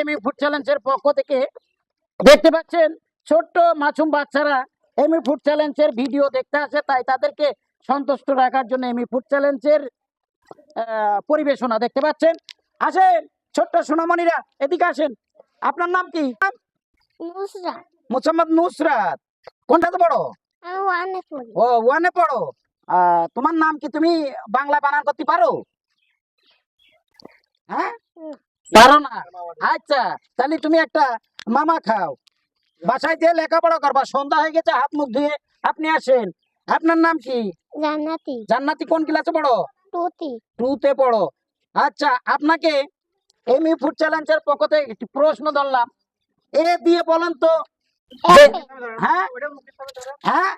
এমি food চ্যালেঞ্জের পক্ষ থেকে দেখতে পাচ্ছেন ছোট্ট মাছুম বাচ্চারা এমি ফুড চ্যালেঞ্জের ভিডিও দেখতে আসে তাই তাদেরকে সন্তুষ্ট রাখার জন্য এমি ফুড চ্যালেঞ্জের পরিবেশনা দেখতে পাচ্ছেন। আসেন ছোট্ট সোনামণিরা এদিকে আসেন। আপনার নাম কি? নুসরা মোসাম্মদ নুসরাত। কোনটাতে পড়ো? আমি ওয়ানে পড়ি। ও ওয়ানে পড়ো। তোমার নাম কি? তুমি বাংলা বানান করতে পারো? হ্যাঁ। পারো না। আচ্ছা তাহলে তুমি একটা মামা খাও। বাসায় যে লেখাপড়া করবা সন্ধ্যা হয়ে গেছে হাত মুখ ধুয়ে আপনি আসেন। আপনার নাম কি? জান্নাতি। জান্নাতি কোন ক্লাসে পড়ো? টুতি। টুতে পড়ো। আচ্ছা আপনাকে এমই ফুড চ্যালেঞ্জের পক্ষ থেকে একটি প্রশ্ন ধরলাম। এ দিয়ে বলেন তো। হ্যাঁ? হ্যাঁ?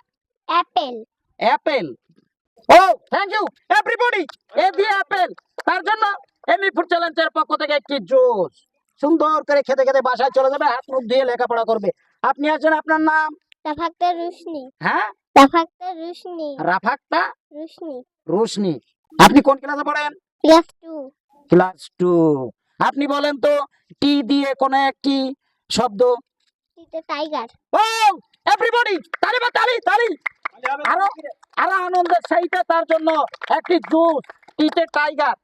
অ্যাপেল। অ্যাপেল। ও থ্যাংক ইউ এভরিবডি এ দিয়ে অ্যাপেল। তার জন্য এমনি ফুড চ্যালেঞ্জের পক্ষ থেকে একটি জুস সুন্দর করে খেতে খেতে বাসায় চলে যাবে হাত মুখ দিয়ে লেখাপড়া করবে। আপনি আছেন আপনার নাম? তাফাকতে রুশনি। হ্যাঁ? তাফাকতে রুশনি। রাফাক্তা রুশনি। রোশনি। আপনি কোন ক্লাসে পড়েন? Class two. Class two. আপনি বলেন তো টি দিয়ে কোন একটি শব্দ? টিতে টাইগার ও এভরিবডি তালি বা তালি তালি। আরও আরও আনন্দের সাহিত্যে তার জন্য একটি জুস টিতে টাইগার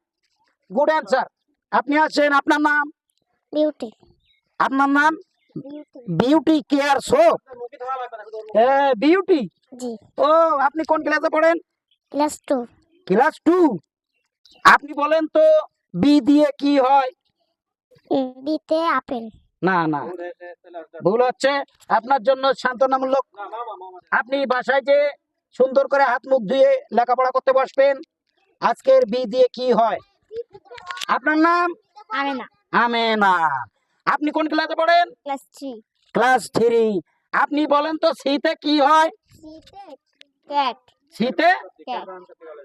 গুড অ্যান্সার আপনি আছেন আপনার নাম? বিউটি আপনার নাম? Beauty Beauty care soap Beauty ji. ও আপনি কোন ক্লাসে পড়েন? ক্লাস টু ক্লাস টু আপনি বলেন তো বি দিয়ে কি হয়? বিতে আপেল না না। ভুল হচ্ছে। আপনার জন্য সান্ত্বনামূলক। আপনি বাসায় যে সুন্দর করে হাত মুখ ধুয়ে লেখাপড়া করতে বসবেন আজকের বি দিয়ে কি হয়? আপনার নাম? আরে না আমেনা। আপনি কোন ক্লাসে পড়েন? ক্লাস থ্রি ক্লাস থ্রি আপনি বলেন তো শীতে কি হয়? সিতে ক্যাট শীতে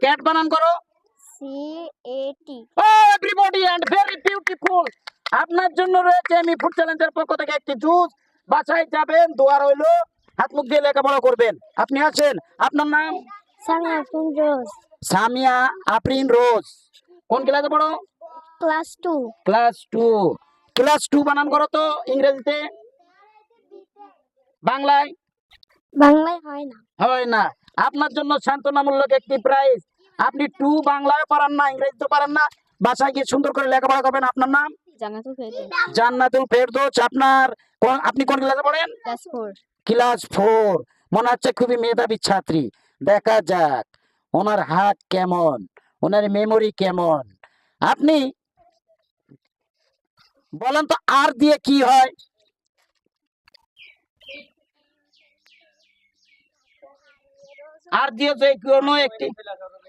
ক্যাট বানান করো। সি এ টি ও এভরিবডি এন্ড ভেরি বিউটিফুল আপনার জন্য রয়েছে আমি ফুড চ্যালেঞ্জের পক্ষ থেকে একটি জুস বাসায় যাবেন দোয়া রইল। হাত মুখ দিয়ে লেখাপড়া করবেন। আপনি আছেন? আপনার নাম? সামিয়া ফিনজোস সামিয়া আফরিন রোজ। কোন ক্লাসে পড়ো? Class two class two class two বানান করো তো ইংরেজিতে। বাংলায়? বাংলায় হয় না। হয় না। আপনার জন্য সান্ত্বনামূলক একটি প্রাইজ আপনি টু বাংলায় পারেন না ইংরেজিতে পারেন না। বাসায় গিয়ে সুন্দর করে লেখাপড়া করবেন। আপনার নাম? জান্নাতুল ফেরদৌস। আপনার আপনি কোন ক্লাসে পড়েন? ক্লাস ফোর মনে হচ্ছে খুবই মেধাবী ছাত্রী। দেখা যাক। ওনার হাত কেমন? ওনার মেমোরি কেমন? আপনি বলেন তো আর দিয়ে কি হয়? আর দিয়ে যে কোনো একটি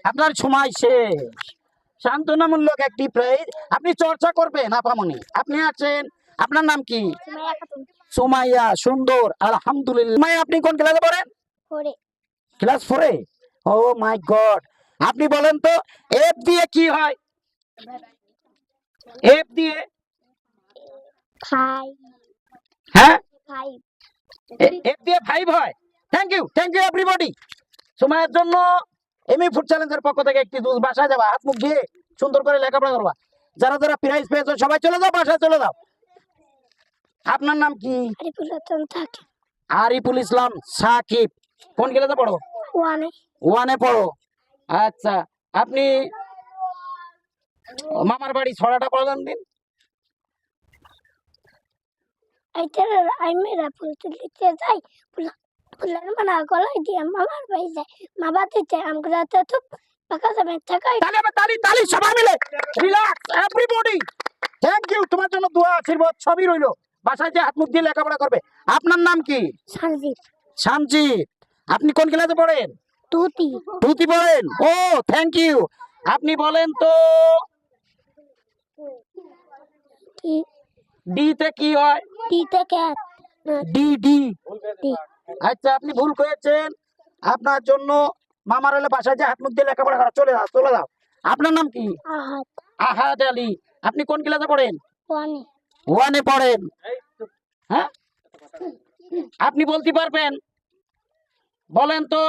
আপনার সময় শেষ। সান্ত্বনামূলক একটি প্রাইজ আপনি চর্চা করবেন আপামনি। আপনি আছেন? আপনার নাম কি? সুমাইয়া সুন্দর। আলহামদুলিল্লাহ। সুমাইয়া আপনি কোন ক্লাসে পড়েন? ক্লাস ফোরে? Oh my God. আপনি বলেন তো এফ দিয়ে কি হয়? এফ দিয়ে হ্যাঁ? এফ দিয়ে ফাইভ হয়। Thank you thank you everybody সময়ের জন্য এমই ফুড চ্যালেঞ্জের পক্ষ থেকে একটি দুধ বাসায় যাবা হাত মুখ দিয়ে সুন্দর করে লেখাপড়া করবা। যারা যারা প্রাইজ পেয়েছ সবাই চলে যাও বাসায় চলে যাও। আপনার নাম কি? আরিফুল ইসলাম সাকিব। কোন ক্লাসে পড়ো? ওয়ানে ওয়ানে পড়ো। আচ্ছা আপনি মামার বাড়ি ছড়াটা পড়ালেন দিন? আইটার রাফুল তুলিতে যাই ফুলা ফুলার মানা গলায় দিয়ে মামার বাড়ি যায় মা বাড়িতে আমরা তো পাকা যাবে থাকাই তালি তালি তালি সবাই মিলে রিল্যাক্স এভরিবডি থ্যাংক ইউ তোমার জন্য দোয়া আশীর্বাদ সবই রইল। বাসায় যে হাত মুখ দিয়ে লেখাপড়া করবে। আপনার নাম কি? সানজিৎ। শামজিৎ আপনি কোন ক্লাসে পড়েন? তুতি টুতি পড়েন? ও থ্যাংক ইউ আপনি বলেন তো। কি? ডি তে কি হয়? টিতে ক্যাট ডি ডি ডি আচ্ছা আপনি ভুল করেছেন। আপনার জন্য মামার হলে বাসায় যে হাত মুখ দিয়ে লেখাপড়া করা চলে যাও চলে যাও। আপনার নাম কি? আহাদ। আলী। আপনি কোন ক্লাসে পড়েন? ওয়ানে। ওয়ানে পড়েন। হ্যাঁ? আপনি বলতে পারবেন। বলেন তো।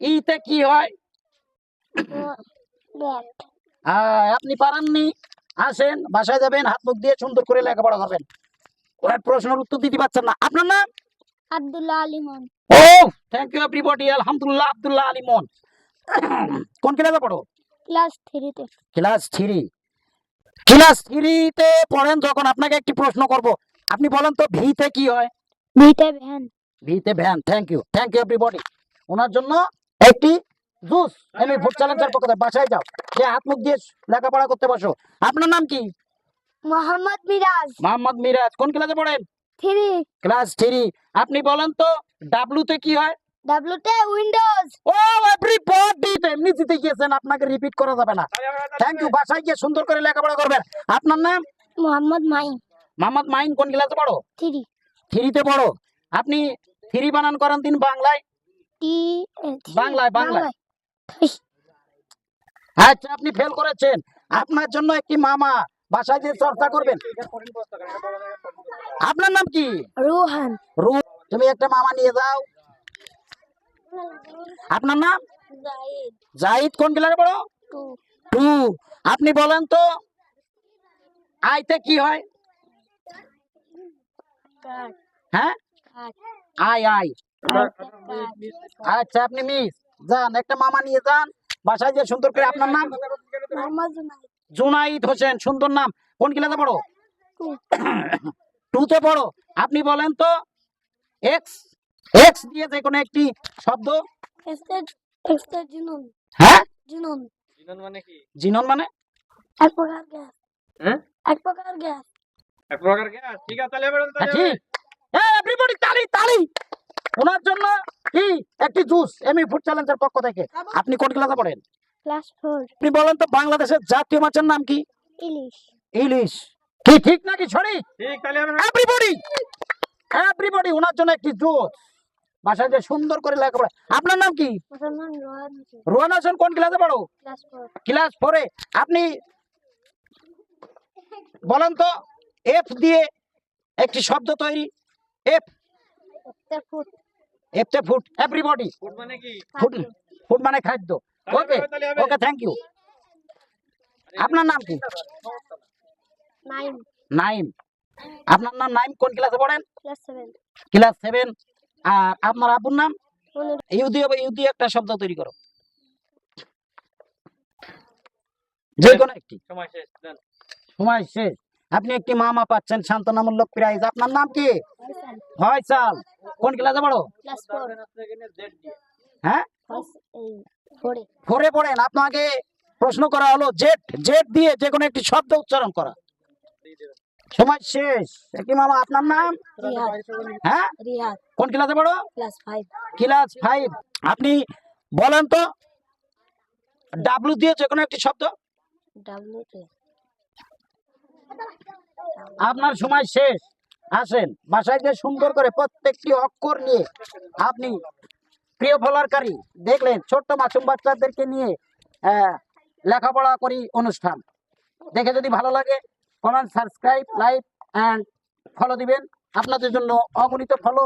ইতে কি হয়? ব্যাট। আপনি পারেননি। আসেন বাসায় যাবেন হাত মুখ দিয়ে সুন্দর করে লেখাপড়া করবেন। ওনার প্রশ্নের উত্তর দিতে পারছেন না। আপনার নাম? আব্দুল্লাহ আলিমন ও থ্যাংক ইউ এভরিবডি আলহামদুলিল্লাহ আব্দুল্লাহ আলিমন কোন ক্লাসে পড়ো? ক্লাস থ্রিতে। Class three. ক্লাস থ্রিতে পড়েন যখন আপনাকে একটি প্রশ্ন করব। আপনি বলেন তো ভিতে কি হয়? ভিটে ভ্যান। ভিতে van thank you thank you everybody ওনার জন্য একটি জুস এমনি ফুড চ্যালেঞ্জের পক্ষ থেকে বাসায় যাও। যে হাত মুখ দিয়ে লেখাপড়া করতে বসো। আপনার নাম কি? মোহাম্মদ মিরাজ। মোহাম্মদ মিরাজ। কোন ক্লাসে পড়েন? থ্রি। Class three. আপনি বলেন তো ডাব্লুতে কি হয়? ডাব্লুতে উইন্ডোজ। ও এভরিবডি তো। এমনি জিতে গিয়েছেন আপনাকে রিপিট করা যাবে না। থ্যাংক ইউ বাসায় গিয়ে সুন্দর করে লেখাপড়া করবেন। আপনার নাম? মোহাম্মদ মাইন। মোহাম্মদ মাইন কোন ক্লাসে পড়ো? থ্রি। থ্রিতে পড়ো। আপনি থ্রি বানান করেন দিন বাংলায়। টি বাংলায়, বাংলায়। আচ্ছা আপনি ফেল করেছেন। আপনার জন্য একটি মামা বাসায় যে চর্চা করবেন। আপনার নাম কি? রুহান। তুমি একটা মামা নিয়ে যাও। আপনার নাম? জাহিদ কোন ক্লাসে পড়ো? টু। আপনি বলেন তো আইতে কি হয়? হ্যাঁ? I I. আচ্ছা আপনি মিস। যান একটা মামা নিয়ে যান। বাসায় যে সুন্দর করে আপনার নাম? জুনাইদ। জুনাইদ হোসেন সুন্দর নাম। কোন ক্লাসে পড়ো? টু টুতে পড়ো। আপনি বলেন তো এক্স এক্স দিয়ে যে কোনো একটি শব্দ? হ্যাঁ? জুনুন। জিনন মানে কি? জিনন মানে? এক প্রকার গ্যাস। হ্যাঁ? এক প্রকার গ্যাস। এক প্রকার গ্যাস। ঠিক আছে তাহলে এবারে হ্যাঁ, এভরিবডি তালি তালি। ওনার জন্য কি? একটি জুস এমনি ফুড চ্যালেঞ্জের পক্ষ থেকে। আপনি কোন ক্লাসে পড়েন? ক্লাস ফোর আপনি বলেন তো বাংলাদেশের জাতীয় মাছের নাম কি? ইলিশ। ইলিশ। কি ঠিক নাকি সরি ঠিক তাহলে এভরিবডি এভরিবডি ওনার জন্য একটি জুস। বাসায় যে সুন্দর করে লেখাপড়া। আপনার নাম কি? রোহান হোসেন। রোহান কোন ক্লাসে পড়ো? ক্লাস ফোরে আপনি বলেন তো এফ দিয়ে একটি শব্দ তৈরি। এফ একটা ফুড এভরিবডি ফুড মানে কি? ফুড ফুড মানে খাদ্য। ওকে ওকে থ্যাংক ইউ আপনার নাম কি? নাইন নাইম। আপনার নাম নাইম কোন ক্লাসে পড়েন? ক্লাস সেভেন ক্লাস সেভেন আর আপনার আব্বুর নাম? ইউদি ইউদি একটা শব্দ তৈরি করো। যে কোনো একটি। সময় শেষ সময় শেষ। আপনি একটি মামা পাচ্ছেন সান্ত্বনামূলক প্রাইজ আপনার নাম কি? ফয়সাল কোন ক্লাসে পড়ো? হ্যাঁ? ফোরে পড়েন। আপনাকে প্রশ্ন করা হলো জেট জেট দিয়ে যে কোনো একটি শব্দ উচ্চারণ করা। সময় শেষ। একটি মামা আপনার নাম? হ্যাঁ? কোন ক্লাসে পড়ো? ক্লাস ফাইভ আপনি বলেন তো ডাব্লু দিয়ে যে কোনো একটি শব্দ? ডাব্লিউ তে। আপনার সময় শেষ। আসেন, বাসায় যে সুন্দর করে প্রত্যেকটি অক্ষর নিয়ে আপনি প্রিয় ফলারকারী দেখলেন, ছোট্ট মাসুম বাচ্চাদেরকে নিয়ে লেখাপড়া করি অনুষ্ঠান। দেখে যদি ভালো লাগে comment subscribe like and follow দিবেন। আপনাদের জন্য অগণিত ফলো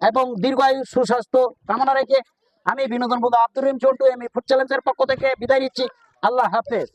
এবং দীর্ঘায়ু সুস্বাস্থ্য কামনা রেখে আমি বিনোদন বোধ আব্দুর রহিম চন্টু এম ফুড চ্যালেঞ্জের পক্ষ থেকে বিদায় নিচ্ছি। আল্লাহ হাফেজ।